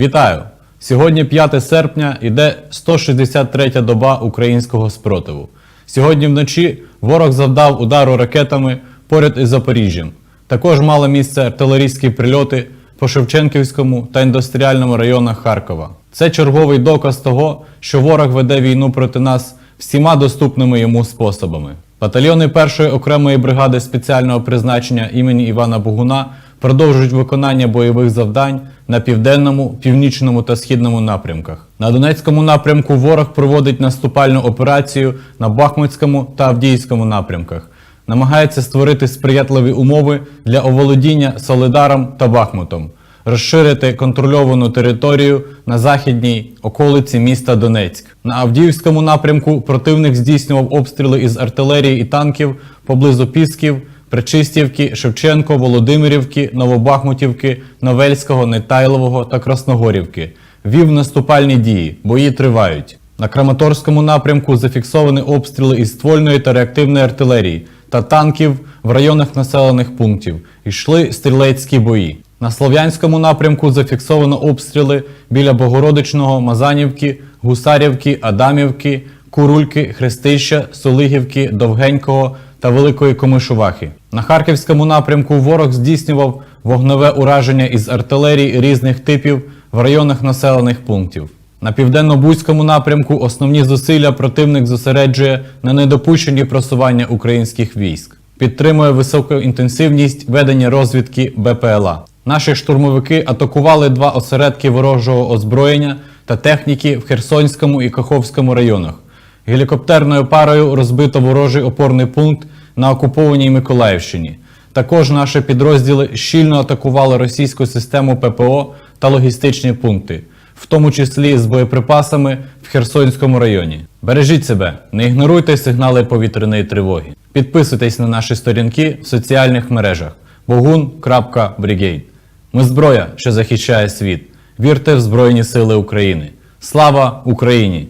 Вітаю! Сьогодні 5 серпня іде 163 доба українського спротиву. Сьогодні вночі ворог завдав удару ракетами поряд із Запоріжжям. Також мали місце артилерійські прильоти по Шевченківському та індустріальному районах Харкова. Це черговий доказ того, що ворог веде війну проти нас всіма доступними йому способами. Батальйони першої окремої бригади спеціального призначення імені Івана Богуна продовжують виконання бойових завдань на південному, північному та східному напрямках. На Донецькому напрямку ворог проводить наступальну операцію на Бахмутському та Авдіївському напрямках. Намагається створити сприятливі умови для оволодіння Солидаром та Бахмутом, розширити контрольовану територію на західній околиці міста Донецьк. На Авдіївському напрямку противник здійснював обстріли із артилерії і танків поблизу Пісків, Причистівки, Шевченко, Володимирівки, Новобахмутівки, Новельського, Нетайлового та Красногорівки. Вів наступальні дії, бої тривають. На Краматорському напрямку зафіксовані обстріли із ствольної та реактивної артилерії та танків в районах населених пунктів. Йшли стрілецькі бої. На Слов'янському напрямку зафіксовано обстріли біля Богородичного, Мазанівки, Гусарівки, Адамівки, Курульки, Хрестища, Солигівки, Довгенького та Великої Комишувахи. На Харківському напрямку ворог здійснював вогневе ураження із артилерії різних типів в районах населених пунктів. На південно-бузькому напрямку основні зусилля противник зосереджує на недопущенні просування українських військ, підтримує високу інтенсивність ведення розвідки БПЛА. Наші штурмовики атакували два осередки ворожого озброєння та техніки в Херсонському і Каховському районах. Гелікоптерною парою розбито ворожий опорний пункт на окупованій Миколаївщині. Також наші підрозділи щільно атакували російську систему ППО та логістичні пункти, в тому числі з боєприпасами в Херсонському районі. Бережіть себе, не ігноруйте сигнали повітряної тривоги. Підписуйтесь на наші сторінки в соціальних мережах bogun.brigade. Ми зброя, що захищає світ. Вірте в Збройні Сили України. Слава Україні!